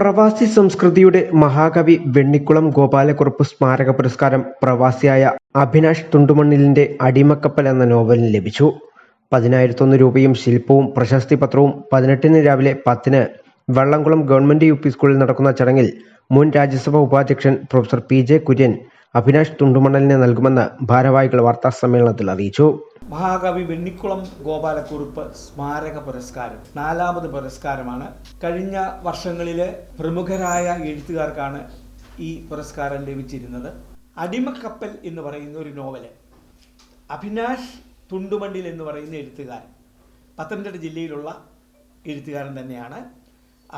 പ്രവാസി സംസ്കൃതിയുടെ മഹാകവി വെണ്ണിക്കുളം ഗോപാലക്കുറുപ്പ് സ്മാരക പുരസ്കാരം പ്രവാസിയായ അഭിനാഷ് തുണ്ടുമണ്ണിലിന്റെ അടിമക്കപ്പൽ എന്ന നോവലിന് ലഭിച്ചു. പതിനായിരത്തൊന്ന് രൂപയും ശില്പവും പ്രശസ്തി പത്രവും പതിനെട്ടിന് രാവിലെ പത്തിന് വള്ളംകുളം ഗവൺമെന്റ് യു സ്കൂളിൽ നടക്കുന്ന ചടങ്ങിൽ മുൻ രാജ്യസഭാ ഉപാധ്യക്ഷൻ professor P J Kurian Abhinash തുണ്ടുമണ്ണലിന് നൽകുമെന്ന് ഭാരവാഹികൾ വാർത്താ സമ്മേളനത്തിൽ അറിയിച്ചു. മഹാകവി വെണ്ണിക്കുളം ഗോപാലക്കുറുപ്പ് സ്മാരക പുരസ്കാരം നാലാമത് പുരസ്കാരമാണ്. കഴിഞ്ഞ വർഷങ്ങളിലെ പ്രമുഖരായ എഴുത്തുകാർക്കാണ് ഈ പുരസ്കാരം ലഭിച്ചിരുന്നത്. അടിമക്കപ്പൽ എന്ന് പറയുന്ന ഒരു നോവൽ അഭിനാഷ് തുണ്ടുമണ്ടിൽ എന്ന് പറയുന്ന എഴുത്തുകാരൻ പത്തനംതിട്ട ജില്ലയിലുള്ള എഴുത്തുകാരൻ തന്നെയാണ്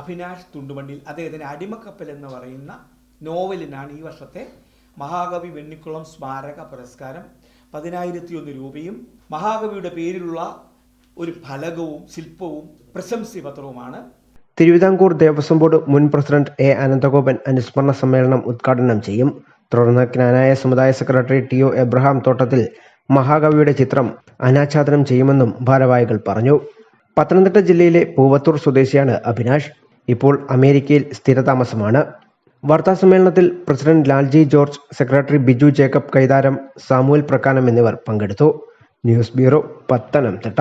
അഭിനാഷ് തുണ്ടുമണ്ടിൽ അദ്ദേഹത്തിന് അടിമക്കപ്പൽ എന്ന് പറയുന്ന നോവലിനാണ് ഈ വർഷത്തെ മഹാകവി വെണ്ണിക്കുളം സ്മാരക പുരസ്കാരം. പതിനായിരത്തി ഒന്ന് രൂപയും മഹാകവിയുടെ പേരിലുള്ള ഒരു ഫലകവും ശില്പവും പ്രശംസി പത്രവുമാണ് തിരുവിതാംകൂർ ദേവസ്വം ബോർഡ് മുൻ പ്രസിഡന്റ് എ അനന്തഗോപൻ അനുസ്മരണ സമ്മേളനം ഉദ്ഘാടനം ചെയ്യും. തുടർന്ന് ജ്ഞാനായ സമുദായ സെക്രട്ടറി ടി ഒ എബ്രഹാം തോട്ടത്തിൽ മഹാകവിയുടെ ചിത്രം അനാച്ഛാദനം ചെയ്യുമെന്നും ഭാരവാഹികൾ പറഞ്ഞു. പത്തനംതിട്ട ജില്ലയിലെ പൂവത്തൂർ സ്വദേശിയാണ് അഭിനാഷ്. ഇപ്പോൾ അമേരിക്കയിൽ സ്ഥിരതാമസമാണ്. വാർത്താസമ്മേളനത്തിൽ president Lalji George secretary Biju Jacob Kaitharam Samuel Prakkanam എന്നിവർ പങ്കെടുത്തു. News bureau Pathanamthitta.